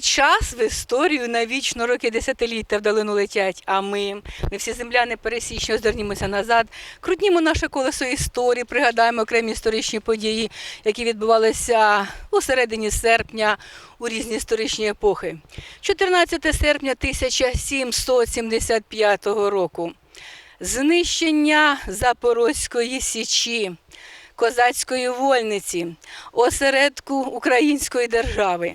Час в історію навічно роки десятиліття вдалину летять. А ми, ми всі земляни пересічні, озирнімося назад, крутнімо наше колесо історії, пригадаємо окремі історичні події, які відбувалися у середині серпня у різні історичні епохи. 14 серпня 1775 року. Знищення Запорозької січі, козацької вольниці, осередку української держави.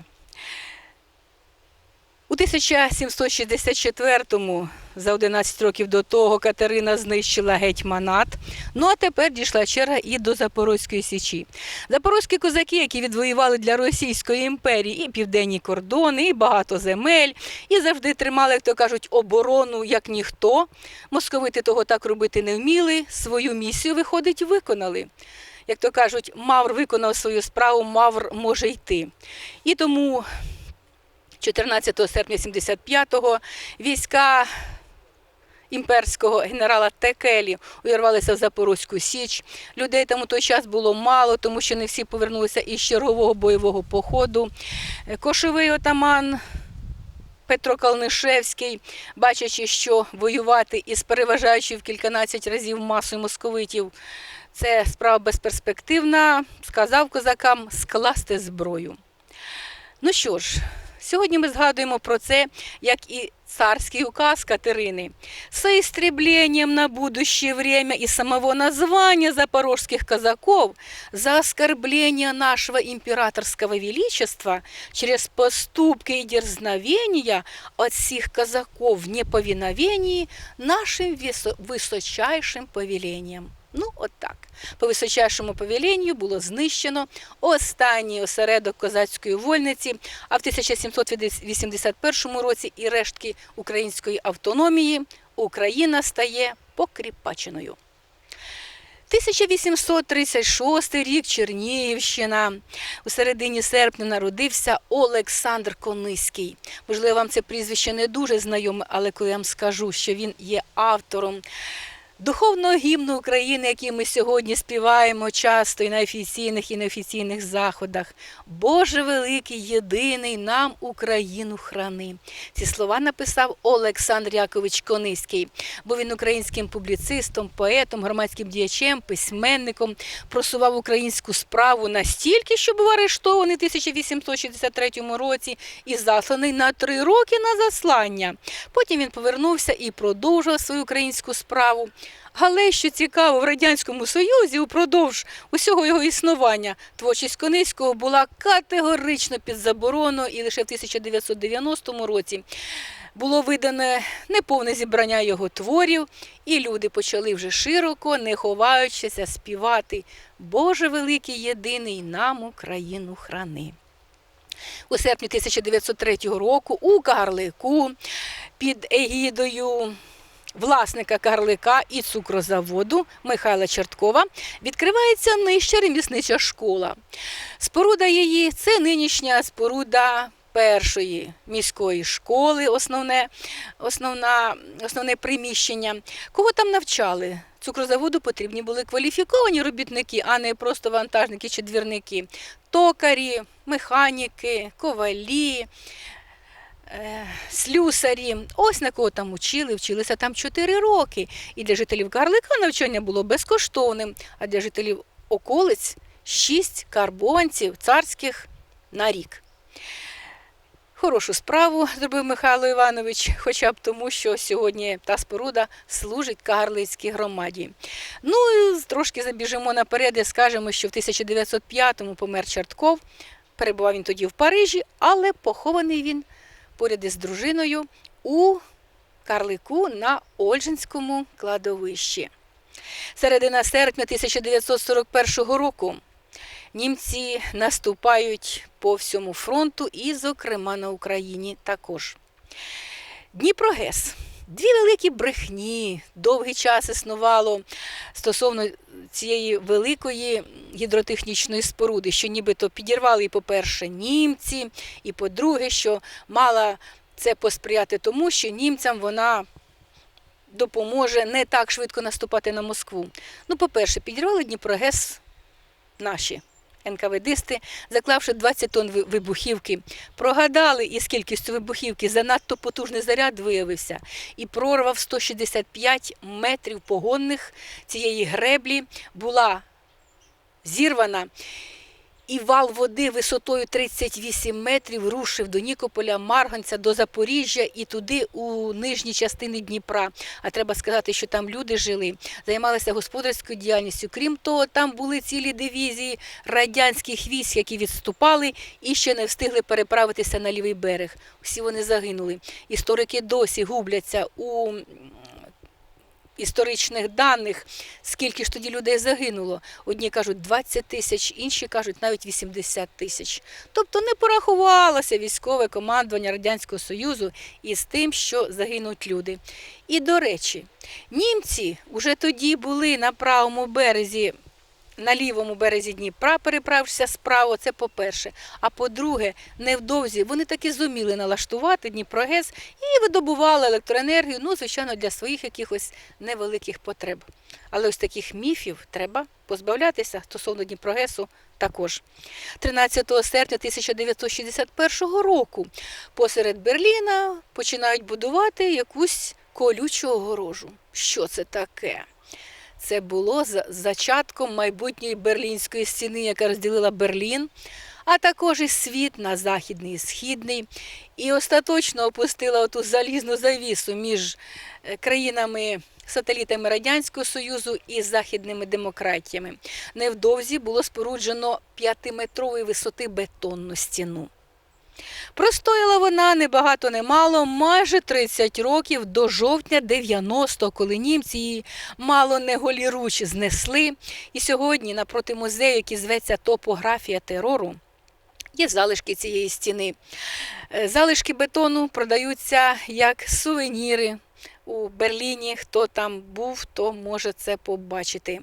У 1764-му, за 11 років до того, Катерина знищила гетьманат. Ну а тепер дійшла черга і до Запорозької січі. Запорозькі козаки, які відвоювали для Російської імперії і південні кордони, і багато земель, і завжди тримали, як то кажуть, оборону як ніхто. Московити того так робити не вміли. Свою місію, виходить, виконали. Як то кажуть, Мавр виконав свою справу, Мавр може йти. І тому 14 серпня 75-го війська імперського генерала Текелі увірвалися в Запорозьку Січ. Людей там у той час було мало, тому що не всі повернулися із чергового бойового походу. Е, Кошовий отаман Петро Калнишевський, бачачи, що воювати із переважаючою в кільканадцять разів масою московитів це справа безперспективна, сказав козакам скласти зброю. Ну що ж, сьогодні ми згадуємо про це, як і царський указ Катерини. С истреблением на будущее время и самого названия запорожских казаков за оскорбление нашего императорского величества через поступки и дерзновения от сих казаков в неповиновении нашим височайшим повелением. Ну, от так. По височайшому повеленню було знищено останній осередок козацької вольниці, а в 1781 році і рештки української автономії Україна стає покріпаченою. 1836 рік Чернігівщина. У середині серпня народився Олександр Кониський. Можливо, вам це прізвище не дуже знайоме, але коли я вам скажу, що він є автором духовного гімну України, який ми сьогодні співаємо часто і на офіційних і неофіційних заходах. Боже великий, єдиний нам Україну храни. Ці слова написав Олександр Якович Кониський. Був він українським публіцистом, поетом, громадським діячем, письменником, просував українську справу настільки, що був арештований у 1863 році і засланий на три роки на заслання. Потім він повернувся і продовжував свою українську справу. Але що цікаво, в Радянському Союзі упродовж усього його існування творчість Кониського була категорично під забороною, і лише в 1990 році було видане неповне зібрання його творів, і люди почали вже широко, не ховаючися, співати Боже великий єдиний нам Україну храни. У серпні 1903 року у Кагарлику під егідою власника Карлика і цукрозаводу Михайла Черткова відкривається нижча реміснича школа. Споруда її це нинішня споруда першої міської школи, основне, основна, основне приміщення. Кого там навчали? Цукрозаводу потрібні були кваліфіковані робітники, а не просто вантажники чи двірники. Токарі, механіки, ковалі, слюсарі. Ось на кого там учили, вчилися там 4 роки. І для жителів Карлика навчання було безкоштовним, а для жителів околиць 6 карбованців царських на рік. Хорошу справу зробив Михайло Іванович, хоча б тому, що сьогодні та споруда служить Кагарлицькій громаді. Ну трошки забіжимо наперед і скажемо, що в 1905-му помер Чортков. Перебував він тоді в Парижі, але похований він поряд із дружиною у Карлику на Ольжинському кладовищі. Середина серпня 1941 року німці наступають по всьому фронту і, зокрема, на Україні також. Дніпрогес. Дві великі брехні довгий час існувало стосовно цієї великої гідротехнічної споруди, що нібито підірвали, по-перше, німці, і по-друге, що мала це посприяти тому, що німцям вона допоможе не так швидко наступати на Москву. Ну, по-перше, підірвали Дніпрогес наші НКВДисти, заклавши 20 тонн вибухівки. Прогадали із кількістю вибухівки, занадто потужний заряд виявився і прорвав 165 метрів погонних цієї греблі була зірвана. І вал води висотою 38 метрів рушив до Нікополя, Марганця, до Запоріжжя і туди у нижні частини Дніпра. А треба сказати, що там люди жили, займалися господарською діяльністю. Крім того, там були цілі дивізії радянських військ, які відступали і ще не встигли переправитися на лівий берег. Всі вони загинули. Історики досі губляться у історичних даних, скільки ж тоді людей загинуло. Одні кажуть 20 тисяч, інші кажуть навіть 80 тисяч. Тобто не порахувалося військове командування Радянського Союзу із тим, що загинуть люди. І до речі, німці вже тоді були на правому березі. На лівому березі Дніпра, переправившися справа, це по-перше. А по-друге, невдовзі вони таки зуміли налаштувати Дніпрогес і видобували електроенергію, ну, звичайно, для своїх якихось невеликих потреб. Але ось таких міфів треба позбавлятися стосовно Дніпрогесу також. 13 серпня 1961 року посеред Берліна починають будувати якусь колючу огорожу. Що це таке? Це було зачатком майбутньої берлінської стіни, яка розділила Берлін, а також і світ на західний і східний, і остаточно опустила оту залізну завісу між е, країнами. Сателітами Радянського Союзу і західними демократіями. Невдовзі було споруджено п'ятиметрової висоти бетонну стіну. Простояла вона не багато не майже 30 років до жовтня 90-го, коли німці її мало не голіруч знесли. І сьогодні напроти музею, який зветься Топографія терору, є залишки цієї стіни. Е, Залишки бетону продаються як сувеніри. У Берліні, хто там був, то може це побачити.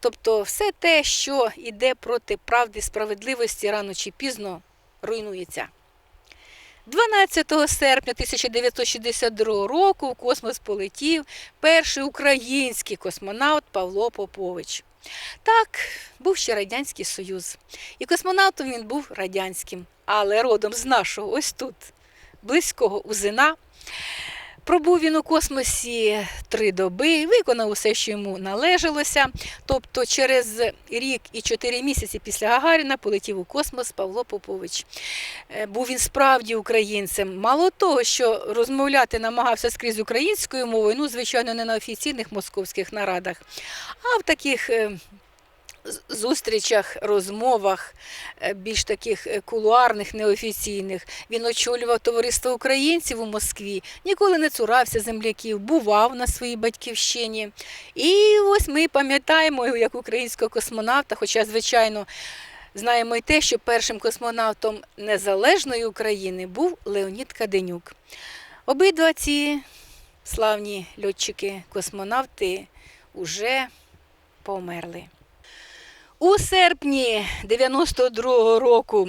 Тобто, все те, що йде проти правди, справедливості, рано чи пізно руйнується. 12 серпня 1962 року в космос полетів перший український космонавт Павло Попович. Так, був ще Радянський Союз. І космонавтом він був радянським, але родом з нашого, ось тут, близького Узина. Пробув він у космосі три доби, виконав усе, що йому належалося. Тобто, через рік і чотири місяці після Гагаріна полетів у космос Павло Попович. Е, Був він справді українцем. Мало того, що розмовляти намагався скрізь українською мовою, ну, звичайно, не на офіційних московських нарадах, а в таких. Зустрічах, розмовах, е, більш таких е, кулуарних, неофіційних. Він очолював товариство українців у Москві, ніколи не цурався земляків, бував на своїй батьківщині. І ось ми пам'ятаємо його як українського космонавта, хоча, звичайно, знаємо й те, що першим космонавтом незалежної України був Леонід Каденюк. Обидва ці славні льотчики-космонавти уже померли. У серпні 92-го року,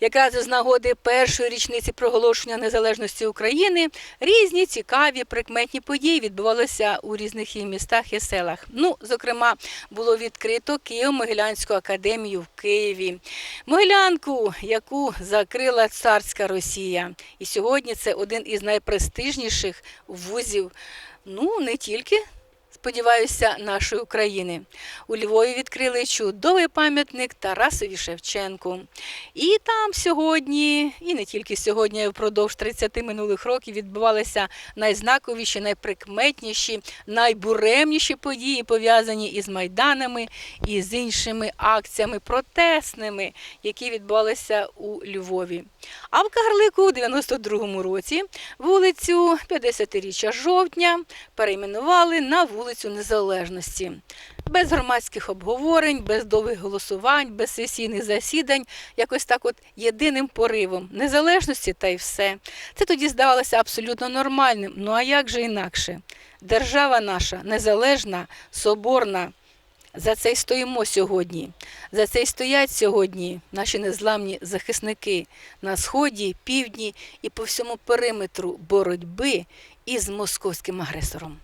якраз з нагоди першої річниці проголошення незалежності України, різні цікаві прикметні події відбувалися у різних містах і селах. Ну, зокрема, було відкрито Києво-Могилянську академію в Києві, Могилянку, яку закрила царська Росія. І сьогодні це один із найпрестижніших вузів, ну не тільки сподіваюся, нашої України. У Львові відкрили чудовий пам'ятник Тарасові Шевченку. І там сьогодні, і не тільки сьогодні, а й впродовж 30 минулих років відбувалися найзнаковіші, найприкметніші, найбуремніші події, пов'язані із майданами і з іншими акціями протестними, які відбувалися у Львові. А в Кагарлику у 92-му році вулицю 50-річчя жовтня перейменували на вулицю Незалежності. Без громадських обговорень, без довгих голосувань, без сесійних засідань, якось так от єдиним поривом незалежності та й все. Це тоді здавалося абсолютно нормальним. Ну а як же інакше? Держава наша незалежна, соборна, За це й стоїмо сьогодні. За це й стоять сьогодні наші незламні захисники на сході, півдні і по всьому периметру боротьби із московським агресором.